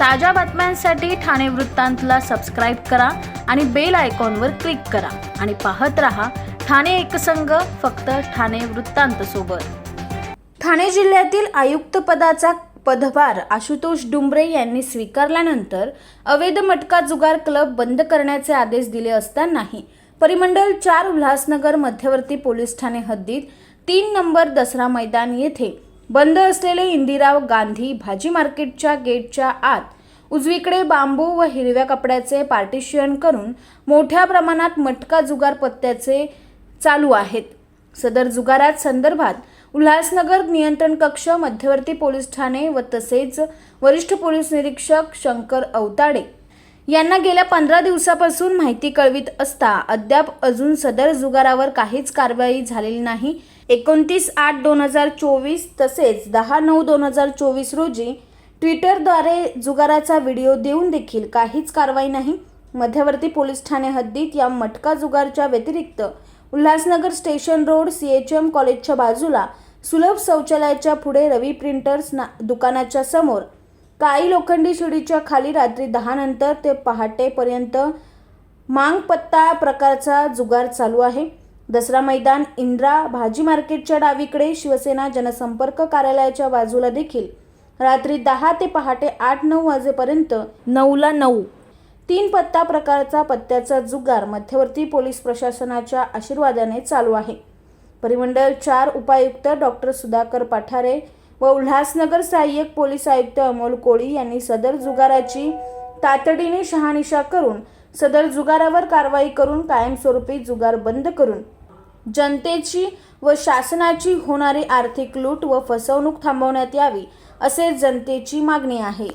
ताज्या बातम्यांसाठी ठाणे वृत्तांतला सबस्क्राईब करा आणि बेल आयकॉनवर क्लिक करा. आणि पाहत रहा ठाणे एकसंघ फक्त ठाणे वृत्तांत सोबत. ठाणे जिल्ह्यातील आयुक्त पदाचा पदभार आशुतोष डुंबरे यांनी स्वीकारल्यानंतर अवैध मटका जुगार क्लब बंद करण्याचे आदेश दिले असतानाही परिमंडल चार उल्हासनगर मध्यवर्ती पोलीस ठाणे हद्दीत तीन नंबर दसरा मैदान येथे बंद असलेले इंदिराव गांधी भाजी मार्केटच्या गेटच्या आत उजवीकडे बांबू व हिरव्या कपड्याचे पार्टिशियन करून मोठ्या प्रमाणात मटका जुगार पत्त्याचे चालू आहेत. सदर जुगारात संदर्भात उल्हासनगर नियंत्रण कक्ष मध्यवर्ती पोलीस ठाणे व तसेच वरिष्ठ पोलीस निरीक्षक शंकर अवताडे यांना गेल्या पंधरा दिवसापासून माहिती कळवित असता अद्याप अजून सदर जुगारावर काहीच कारवाई झालेली नाही. एकोणतीस आठ दोन हजार चोवीस तसेच दहा नऊ दोन हजार चोवीस रोजी ट्विटरद्वारे जुगाराचा व्हिडिओ देऊन देखील काहीच कारवाई नाही. मध्यवर्ती पोलीस ठाणे हद्दीत या मटका जुगारच्या व्यतिरिक्त Ulhasnagar station road C H M कॉलेजच्या बाजूला सुलभ शौचालयाच्या पुढे रवी प्रिंटर्स ना दुकानाच्या समोर काळी लोखंडी शिडीच्या खाली रात्री दहा नंतर ते पहाटेपर्यंत मांगपत्ता प्रकारचा जुगार चालू आहे. दसरा मैदान इंद्रा भाजी मार्केटच्या डावीकडे शिवसेना जनसंपर्क कार्यालयाच्या बाजूला देखील. रात्री दहा ते पहाटे आठ नऊ वाजेपर्यंत नऊला नऊ. तीन पत्ता प्रकारचा पत्त्याचा जुगार मध्यवर्ती पोलीस प्रशासनाच्या आशीर्वादाने चालू आहे. परिमंडळ चार उपायुक्त डॉक्टर सुधाकर पठारे व उल्हासनगर सहाय्यक पोलीस आयुक्त अमोल कोळी यांनी सदर जुगाराची तातडीने शहानिशा करून सदर जुगारावर कारवाई करून कायमस्वरूपी जुगार बंद करून जनतेची व शासनाची होणारी आर्थिक लूट व फसवणूक थांबवण्यात यावी असे जनतेची मागणी आहे.